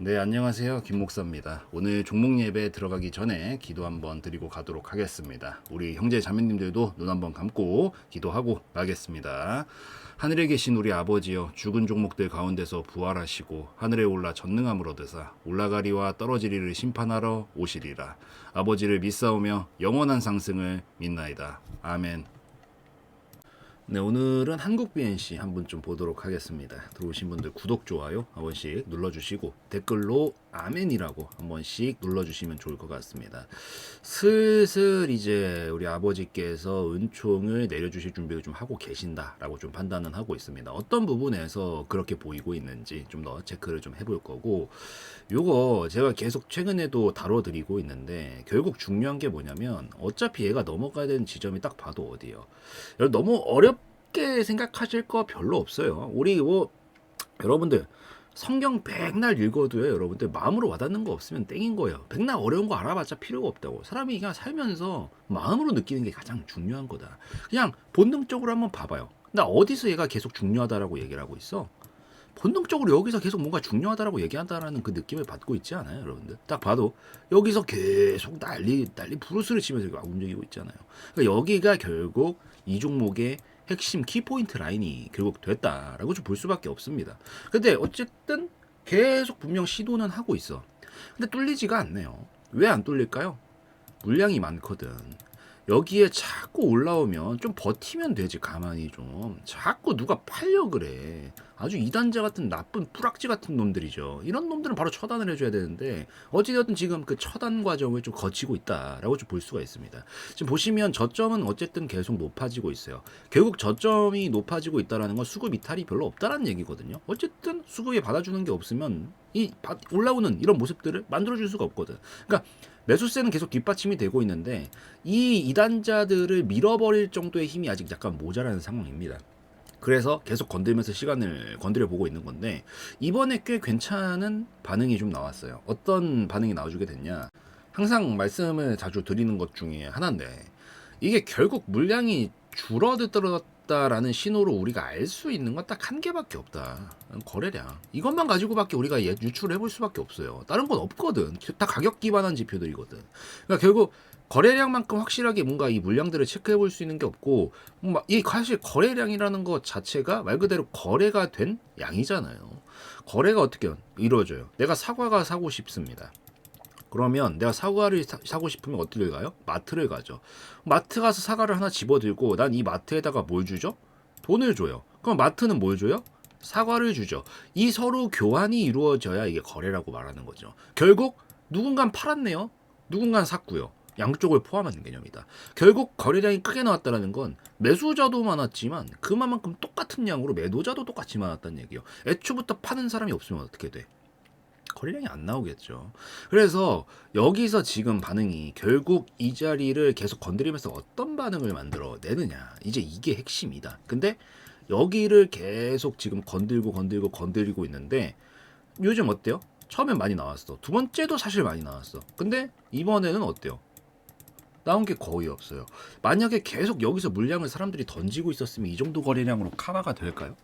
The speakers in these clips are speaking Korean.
네, 안녕하세요. 김 목사입니다. 오늘 종목 예배 들어가기 전에 기도 한번 드리고 가도록 하겠습니다. 우리 형제 자매님들도 눈 한번 감고 기도하고 가겠습니다. 하늘에 계신 우리 아버지여 죽은 종목들 가운데서 부활하시고 하늘에 올라 전능함을 얻으사 올라가리와 떨어지리를 심판하러 오시리라. 아버지를 믿사오며 영원한 상승을 믿나이다. 아멘. 네, 오늘은 한국 BNC 한번 좀 보도록 하겠습니다. 들어오신 분들 구독, 좋아요 한 번씩 눌러주시고 댓글로 아멘이라고 한 번씩 눌러주시면 좋을 것 같습니다. 슬슬 이제 우리 아버지께서 은총을 내려주실 준비를 좀 하고 계신다라고 좀 판단은 하고 있습니다. 어떤 부분에서 그렇게 보이고 있는지 좀 더 체크를 좀 해볼 거고 요거 제가 계속 최근에도 다뤄드리고 있는데 결국 중요한 게 뭐냐면 어차피 얘가 넘어가야 되는 지점이 딱 봐도 어디요. 너무 어렵 게 생각하실 거 별로 없어요. 우리 뭐 여러분들 성경 백날 읽어도요, 여러분들 마음으로 와닿는 거 없으면 땡인 거예요. 백날 어려운 거 알아봤자 필요가 없다고. 사람이 그냥 살면서 마음으로 느끼는 게 가장 중요한 거다. 그냥 본능적으로 한번 봐봐요. 나 어디서 얘가 계속 중요하다라고 얘기를 하고 있어? 본능적으로 여기서 계속 뭔가 중요하다라고 얘기한다라는 그 느낌을 받고 있지 않아요, 여러분들? 딱 봐도 여기서 계속 난리 난리 부르스를 치면서 움직이고 있잖아요. 그러니까 여기가 결국 이 종목의 핵심 키포인트 라인이 결국 됐다라고 좀 볼 수밖에 없습니다. 근데 어쨌든 계속 분명 시도는 하고 있어. 근데 뚫리지가 않네요. 왜 안 뚫릴까요? 물량이 많거든. 여기에 자꾸 올라오면 좀 버티면 되지 가만히 좀. 자꾸 누가 팔려 그래. 아주 이단자 같은 나쁜 뿌락지 같은 놈들이죠. 이런 놈들은 바로 처단을 해줘야 되는데 어찌되었든 지금 그 처단 과정을 좀 거치고 있다라고 좀 볼 수가 있습니다. 지금 보시면 저점은 어쨌든 계속 높아지고 있어요. 결국 저점이 높아지고 있다라는 건 수급 이탈이 별로 없다라는 얘기거든요. 어쨌든 수급이 받아주는 게 없으면 이 바- 올라오는 이런 모습들을 만들어줄 수가 없거든 그러니까 매수세는 계속 뒷받침이 되고 있는데 이 이단자들을 밀어버릴 정도의 힘이 아직 약간 모자라는 상황입니다. 그래서 계속 건들면서 시간을 건드려 보고 있는 건데 이번에 꽤 괜찮은 반응이 좀 나왔어요. 어떤 반응이 나와주게 됐냐? 항상 말씀을 자주 드리는 것 중에 하나인데 이게 결국 물량이 줄어들었 다라는 신호로 우리가 알 수 있는 건 딱 한 개밖에 없다. 거래량. 이것만 가지고밖에 우리가 얘 유출을 해볼 수밖에 없어요. 다른 건 없거든. 다 가격 기반한 지표들이거든. 그러니까 결국 거래량만큼 확실하게 뭔가 이 물량들을 체크해 볼 수 있는 게 없고 뭔가 이 사실 거래량이라는 것 자체가 말 그대로 거래가 된 양이잖아요. 거래가 어떻게 이루어져요? 내가 사과가 사고 싶습니다. 그러면 내가 사과를 사, 사고 싶으면 어디를 가요? 마트를 가죠. 마트 가서 사과를 하나 집어들고 난 이 마트에다가 뭘 주죠? 돈을 줘요. 그럼 마트는 뭘 줘요? 사과를 주죠. 이 서로 교환이 이루어져야 이게 거래라고 말하는 거죠. 결국 누군간 팔았네요. 누군간 샀고요. 양쪽을 포함하는 개념이다. 결국 거래량이 크게 나왔다는 건 매수자도 많았지만 그만큼 똑같은 양으로 매도자도 똑같이 많았다는 얘기예요. 애초부터 파는 사람이 없으면 어떻게 돼? 거래량이 안 나오겠죠. 그래서 여기서 지금 반응이 결국 이 자리를 계속 건드리면서 어떤 반응을 만들어 내느냐. 이제 이게 핵심이다. 근데 여기를 계속 지금 건들고 건들고 건드리고 있는데 요즘 어때요? 처음엔 많이 나왔어. 두 번째도 사실 많이 나왔어. 근데 이번에는 어때요? 나온 게 거의 없어요. 만약에 계속 여기서 물량을 사람들이 던지고 있었으면 이 정도 거래량으로 카바가 될까요?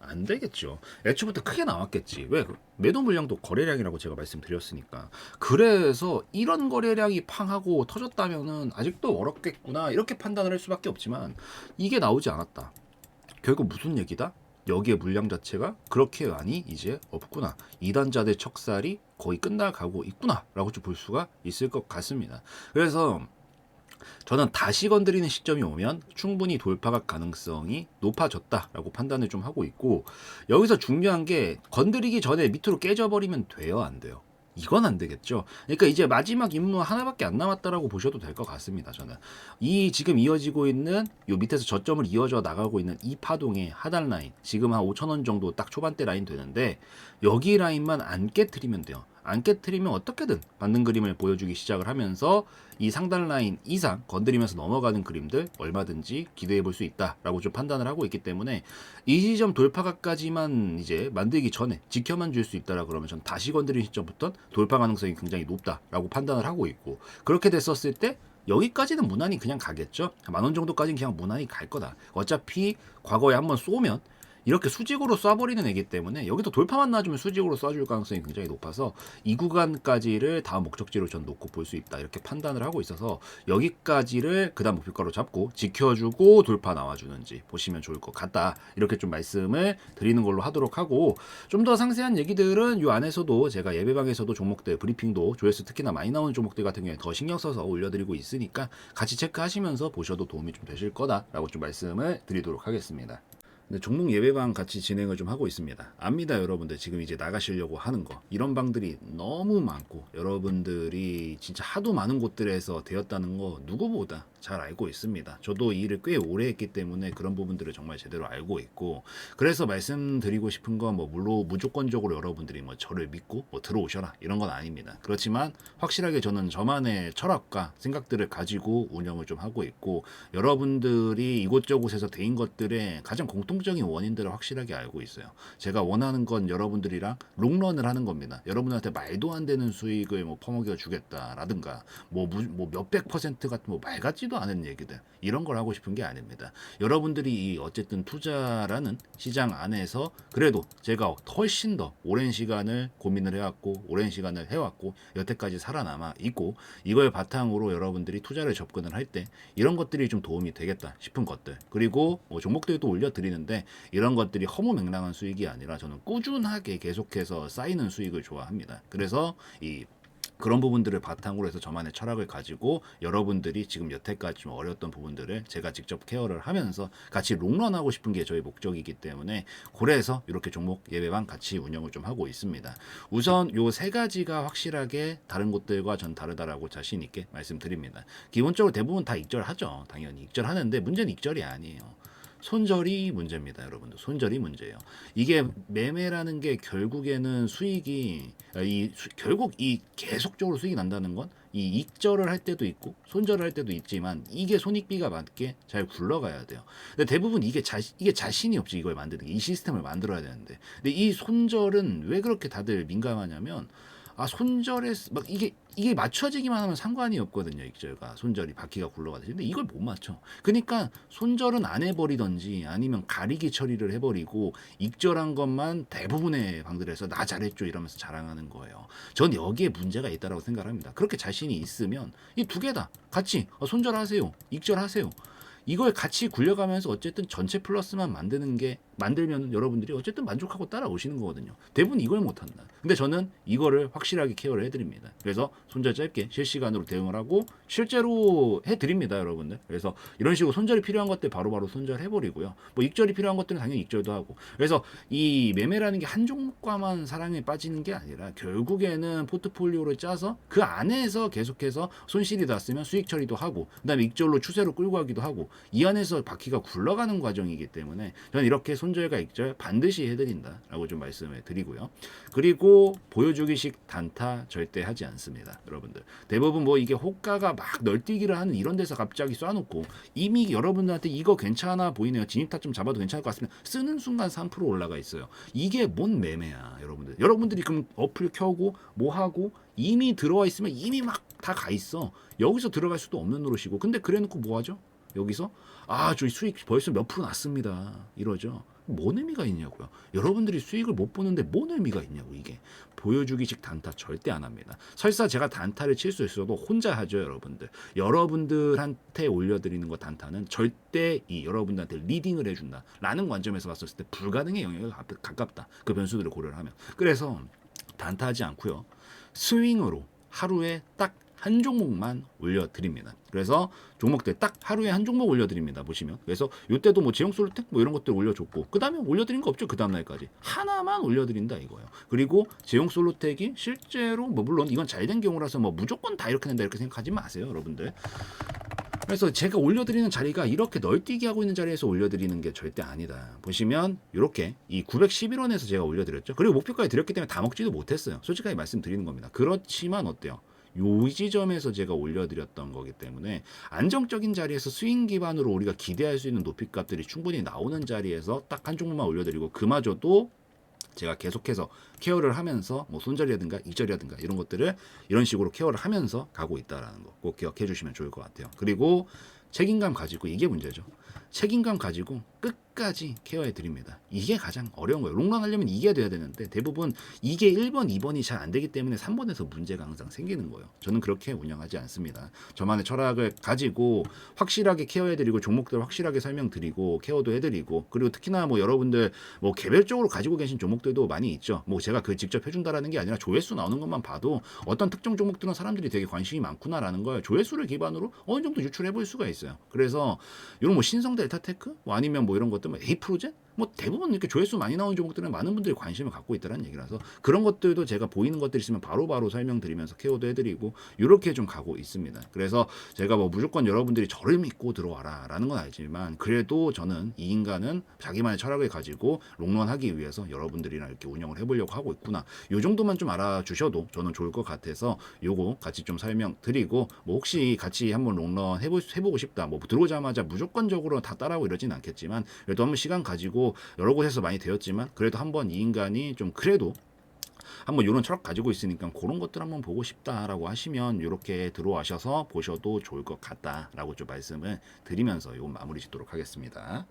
안 되겠죠. 애초부터 크게 나왔겠지. 왜? 그 매도 물량도 거래량이라고 제가 말씀드렸으니까. 그래서 이런 거래량이 팡하고 터졌다면은 아직도 어렵겠구나. 이렇게 판단을 할 수밖에 없지만 이게 나오지 않았다. 결국 무슨 얘기다? 여기에 물량 자체가 그렇게 많이 이제 없구나. 이단자들 척살이 거의 끝나가고 있구나라고 좀 볼 수가 있을 것 같습니다. 그래서 저는 다시 건드리는 시점이 오면 충분히 돌파가 가능성이 높아졌다라고 판단을 좀 하고 있고 여기서 중요한 게 건드리기 전에 밑으로 깨져버리면 돼요 안 돼요? 이건 안 되겠죠. 그러니까 이제 마지막 임무 하나밖에 안 남았다라고 보셔도 될 것 같습니다 저는. 이 지금 이어지고 있는 요 밑에서 저점을 이어져 나가고 있는 이 파동의 하단 라인 지금 한 5천 원 정도 딱 초반대 라인 되는데 여기 라인만 안 깨트리면 돼요 안 깨트리면 어떻게든 맞는 그림을 보여주기 시작을 하면서 이 상단 라인 이상 건드리면서 넘어가는 그림들 얼마든지 기대해 볼 수 있다라고 좀 판단을 하고 있기 때문에 이 지점 돌파가까지만 이제 만들기 전에 지켜만 줄 수 있다라 그러면 전 다시 건드리는 시점부터 돌파 가능성이 굉장히 높다라고 판단을 하고 있고 그렇게 됐었을 때 여기까지는 무난히 그냥 가겠죠. 만 원 정도까지는 그냥 무난히 갈 거다. 어차피 과거에 한번 쏘면 이렇게 수직으로 쏴버리는 애기 때문에 여기서 돌파만 놔주면 수직으로 쏴줄 가능성이 굉장히 높아서 이 구간까지를 다음 목적지로 전 놓고 볼 수 있다 이렇게 판단을 하고 있어서 여기까지를 그다음 목표가로 잡고 지켜주고 돌파 나와주는지 보시면 좋을 것 같다 이렇게 좀 말씀을 드리는 걸로 하도록 하고 좀 더 상세한 얘기들은 이 안에서도 제가 예배방에서도 종목들 브리핑도 조회수 특히나 많이 나오는 종목들 같은 경우에 더 신경 써서 올려드리고 있으니까 같이 체크하시면서 보셔도 도움이 좀 되실 거다라고 좀 말씀을 드리도록 하겠습니다. 근데 종목 예배방 같이 진행을 좀 하고 있습니다. 압니다, 여러분들. 지금 이제 나가시려고 하는 거. 이런 방들이 너무 많고, 여러분들이 진짜 하도 많은 곳들에서 되었다는 거 누구보다 잘 알고 있습니다. 저도 이 일을 꽤 오래 했기 때문에 그런 부분들을 정말 제대로 알고 있고, 그래서 말씀드리고 싶은 건 뭐, 물론 무조건적으로 여러분들이 뭐 저를 믿고 뭐 들어오셔라. 이런 건 아닙니다. 그렇지만 확실하게 저는 저만의 철학과 생각들을 가지고 운영을 좀 하고 있고, 여러분들이 이곳저곳에서 대인 것들의 가장 공통적인 원인들을 확실하게 알고 있어요. 제가 원하는 건 여러분들이랑 롱런을 하는 겁니다. 여러분한테 말도 안 되는 수익을 뭐 퍼먹여 주겠다라든가 뭐, 무- 뭐 몇백 퍼센트 같은 뭐 말 같 지도 않은 얘기들 이런 걸 하고 싶은 게 아닙니다. 여러분들이 이 어쨌든 투자라는 시장 안에서 그래도 제가 훨씬 더 오랜 시간을 고민을 해왔고 오랜 시간을 해왔고 여태까지 살아남아 있고 이걸 바탕으로 여러분들이 투자를 접근을 할 때 이런 것들이 좀 도움이 되겠다 싶은 것들 그리고 뭐 종목들도 올려드리는데 이런 것들이 허무맹랑한 수익이 아니라 저는 꾸준하게 계속해서 쌓이는 수익을 좋아합니다. 그래서 이 그런 부분들을 바탕으로 해서 저만의 철학을 가지고 여러분들이 지금 여태까지 좀 어려웠던 부분들을 제가 직접 케어를 하면서 같이 롱런하고 싶은 게 저희 목적이기 때문에 그래서 이렇게 종목 예배방 같이 운영을 좀 하고 있습니다. 우선 요 세 가지가 확실하게 다른 곳들과 전 다르다라고 자신 있게 말씀드립니다. 기본적으로 대부분 다 익절하죠. 당연히 익절하는데 문제는 익절이 아니에요. 손절이 문제입니다, 여러분들. 손절이 문제예요. 이게 매매라는 게 결국에는 수익이 아, 이 수- 결국 이 계속적으로 수익이 난다는 건 이 익절을 할 때도 있고 손절을 할 때도 있지만 이게 손익비가 맞게 잘 굴러가야 돼요. 근데 대부분 이게 자 이게 자신이 없지 이걸 만드는 게 이 시스템을 만들어야 되는데 근데 이 손절은 왜 그렇게 다들 민감하냐면 아 손절에 막 이게 이게 맞춰지기만 하면 상관이 없거든요 익절과 손절이 바퀴가 굴러가듯이. 근데 이걸 못 맞춰. 그러니까 손절은 안 해버리던지 아니면 가리기 처리를 해버리고 익절한 것만 대부분의 방들에서 나 잘했죠 이러면서 자랑하는 거예요. 전 여기에 문제가 있다라고 생각합니다. 그렇게 자신이 있으면 이 두 개다 같이 어, 손절하세요 익절하세요 이걸 같이 굴려가면서 어쨌든 전체 플러스만 만드는 게 만들면 여러분들이 어쨌든 만족하고 따라오시는 거거든요. 대부분 이걸 못한다. 근데 저는 이거를 확실하게 케어를 해드립니다. 그래서 손절 짧게 실시간으로 대응을 하고 실제로 해드립니다, 여러분들. 그래서 이런 식으로 손절이 필요한 것들 바로바로 손절해버리고요. 뭐 익절이 필요한 것들은 당연히 익절도 하고. 그래서 이 매매라는 게 한 종목과만 사랑에 빠지는 게 아니라 결국에는 포트폴리오를 짜서 그 안에서 계속해서 손실이 났으면 수익 처리도 하고 그다음에 익절로 추세로 끌고 가기도 하고 이 안에서 바퀴가 굴러가는 과정이기 때문에 저는 이렇게 손절과 익절 반드시 해드린다라고 좀 말씀을 드리고요. 그리고 보여주기식 단타 절대 하지 않습니다, 여러분들. 대부분 뭐 이게 호가가 막 널뛰기를 하는 이런 데서 갑자기 쏴놓고 이미 여러분들한테 이거 괜찮아 보이네요. 진입타 좀 잡아도 괜찮을 것 같습니다. 쓰는 순간 3% 올라가 있어요. 이게 뭔 매매야, 여러분들. 여러분들이 그럼 어플 켜고 뭐 하고 이미 들어와 있으면 이미 막 다 가 있어. 여기서 들어갈 수도 없는 노릇이고. 근데 그래놓고 뭐 하죠? 여기서 아, 저희 수익 벌써 몇 프로 났습니다. 이러죠. 뭔 의미가 있냐고요. 여러분들이 수익을 못 보는데 뭔 의미가 있냐고 이게. 보여주기식 단타 절대 안 합니다. 설사 제가 단타를 칠 수 있어도 혼자 하죠, 여러분들. 여러분들한테 올려드리는 거 단타는 절대 이 여러분들한테 리딩을 해준다 라는 관점에서 봤을 때 불가능의 영역에 가- 가깝다. 그 변수들을 고려를 하면. 그래서 단타하지 않고요. 스윙으로 하루에 딱 한 종목만 올려드립니다. 그래서 종목들 딱 하루에 한 종목 올려드립니다. 보시면 그래서 이때도 뭐 제형 솔루텍 뭐 이런 것들 올려줬고 그 다음에 올려드린 거 없죠. 그 다음 날까지 하나만 올려드린다 이거예요. 그리고 제형 솔루텍이 실제로 뭐 물론 이건 잘 된 경우라서 뭐 무조건 다 이렇게 된다 이렇게 생각하지 마세요, 여러분들. 그래서 제가 올려드리는 자리가 이렇게 널뛰기 하고 있는 자리에서 올려드리는 게 절대 아니다. 보시면 이렇게 이 911원에서 제가 올려드렸죠. 그리고 목표까지 드렸기 때문에 다 먹지도 못했어요. 솔직하게 말씀드리는 겁니다. 그렇지만 어때요? 요 지점에서 제가 올려드렸던 거기 때문에 안정적인 자리에서 스윙 기반으로 우리가 기대할 수 있는 높이 값들이 충분히 나오는 자리에서 딱 한 종목만 올려드리고 그마저도 제가 계속해서 케어를 하면서 뭐 손절이라든가 익절이라든가 이런 것들을 이런 식으로 케어를 하면서 가고 있다라는 거 꼭 기억해 주시면 좋을 것 같아요. 그리고 책임감 가지고 이게 문제죠. 책임감 가지고 끝 끝까지 케어해 드립니다. 이게 가장 어려운 거예요. 롱런 하려면 이게 돼야 되는데 대부분 이게 1번, 2번이 잘 안 되기 때문에 3번에서 문제가 항상 생기는 거예요. 저는 그렇게 운영하지 않습니다. 저만의 철학을 가지고 확실하게 케어해 드리고 종목들 확실하게 설명드리고 케어도 해 드리고 그리고 특히나 뭐 여러분들 뭐 개별적으로 가지고 계신 종목들도 많이 있죠. 뭐 제가 그 직접 해 준다라는 게 아니라 조회수 나오는 것만 봐도 어떤 특정 종목들은 사람들이 되게 관심이 많구나라는 걸 조회수를 기반으로 어느 정도 유출해 볼 수가 있어요. 그래서 이런 뭐 신성 델타테크 뭐 아니면 뭐 이런 것 들뭐 에이프로젠 뭐 대부분 이렇게 조회수 많이 나오는 종목들은 많은 분들이 관심을 갖고 있다는 얘기라서 그런 것들도 제가 보이는 것들 있으면 바로 바로 설명드리면서 케어도 해드리고 이렇게 좀 가고 있습니다. 그래서 제가 뭐 무조건 여러분들이 저를 믿고 들어와라라는 건 알지만 그래도 저는 이 인간은 자기만의 철학을 가지고 롱런하기 위해서 여러분들이랑 이렇게 운영을 해보려고 하고 있구나. 요 정도만 좀 알아주셔도 저는 좋을 것 같아서 요거 같이 좀 설명드리고 뭐 혹시 같이 한번 롱런 해보, 해보고 싶다. 뭐 들어오자마자 무조건적으로 다 따라하고 이러진 않겠지만 그래도 한번 시간 가지고 여러 곳에서 많이 되었지만 그래도 한번 이 인간이 좀 그래도 한번 이런 철학 가지고 있으니까 그런 것들 한번 보고 싶다라고 하시면 이렇게 들어와셔서 보셔도 좋을 것 같다라고 좀 말씀을 드리면서 이건 마무리 짓도록 하겠습니다.